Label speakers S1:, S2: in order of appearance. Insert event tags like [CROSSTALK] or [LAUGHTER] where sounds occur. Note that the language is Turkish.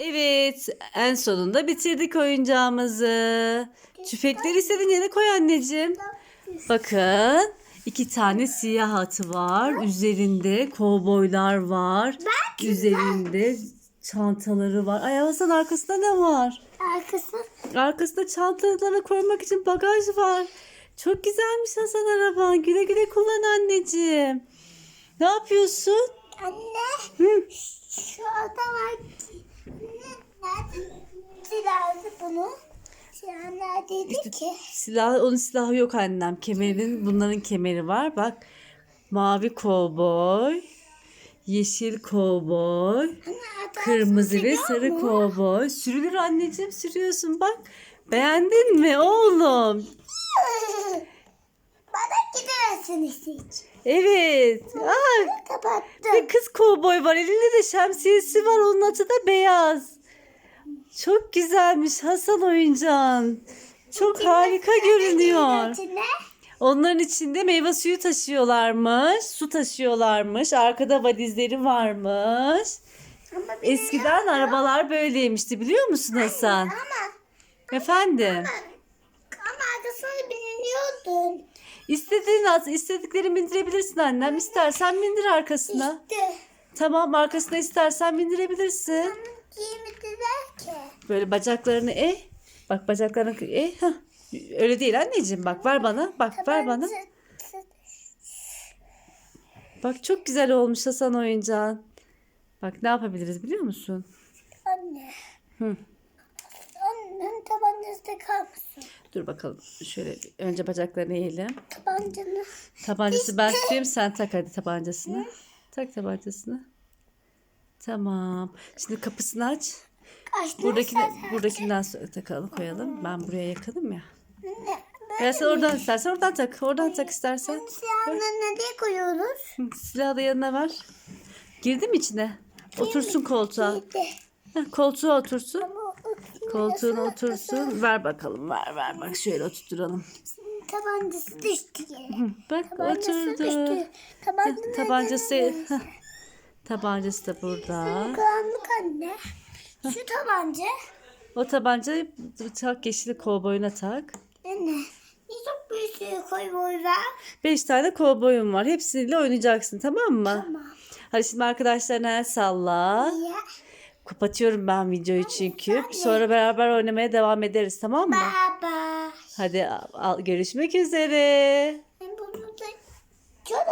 S1: Evet, en sonunda bitirdik oyuncağımızı. Tüfekleri istediğin yere koy anneciğim. Bakın, iki tane siyah atı var. Üzerinde kovboylar var. Üzerinde çantaları var. Ay Hasan arkasında ne var?
S2: Arkası.
S1: Arkasında çantaları koymak için bagaj var. Çok güzelmiş Hasan araban. Güle güle kullan anneciğim. Ne yapıyorsun?
S2: Anne.
S1: Hı.
S2: Şu adam var. Silahlı bunu. Silah neredeydi ki?
S1: Silah, onun silahı yok annem. Kemerinin, bunların kemeri var. Bak, mavi kovboy, yeşil kovboy, kırmızı ve sarı
S2: mu?
S1: kovboy. Sürülür anneciğim, sürüyorsun bak. Beğendin mi oğlum? [LAUGHS]
S2: Bana gidersiniz hiç.
S1: Evet. Aa,
S2: Kapattım.
S1: bir kız kovboy var. Elinde de şemsiyesi var. Onun atı da beyaz. Çok güzelmiş Hasan oyuncağın. Çok harika görünüyor.
S2: İçine
S1: Onların içinde meyve suyu taşıyorlarmış, su taşıyorlarmış, arkada valizleri varmış.
S2: Ama
S1: Eskiden arabalar böyleymişti biliyor musun Hasan?
S2: ama
S1: Efendim?
S2: ama arkasını biniyordun.
S1: İstediğin at, istediklerini bindirebilirsin annem. İstersen bindir arkasına.
S2: İşte.
S1: Tamam arkasına istersen bindirebilirsin.
S2: Giymediler ki.
S1: Böyle bacaklarını e. Bak bacaklarını e. Hah. Öyle değil anneciğim bak ver bana. Bak ver bana. Bak çok güzel olmuş Hasan oyuncağın. Bak ne yapabiliriz biliyor musun?
S2: Anne.
S1: Hı.
S2: Annem tabancası kalmasın.
S1: Dur bakalım. Şöyle önce bacaklarını eğelim.
S2: Tabancanı.
S1: Tabancası ben tutayım sen tak hadi tabancasını. Tak tabancasını. Tamam. Şimdi kapısını aç.
S2: Açtım
S1: Buradaki
S2: istersen.
S1: buradakinden sonra takalım koyalım. Ben buraya yakınım ya. Ya sen oradan istersen oradan tak. Oradan tak istersen.
S2: Silahını nereye koyuyoruz?
S1: Hı, Silahı da yanına ver. Girdi mi içine? Otursun koltuğa. Heh, koltuğa otursun.
S2: Ama o-
S1: Koltuğuna otursun. Ver bakalım ver ver bak şöyle oturtturalım.
S2: Tabancası düştü yere.
S1: Hı, Bak
S2: Tabancası
S1: oturdu.
S2: düştü. Tabancası
S1: Tabancası heh. Tabancası da burada.
S2: Karanlık anne. Şu tabanca.
S1: O tabancayı tak yeşili kovboyuna tak.
S2: Anne. Niye çok büyük suyu koy boyuna?
S1: Beş tane kovboyun var. Hepsiyle oynayacaksın tamam mı?
S2: Tamam.
S1: Hadi şimdi arkadaşlarına el salla.
S2: Niye?
S1: Kapatıyorum ben videoyu çünkü. Sonra beraber oynamaya devam ederiz tamam mı?
S2: Baba.
S1: Hadi al- görüşmek üzere.
S2: Ben bunu da çok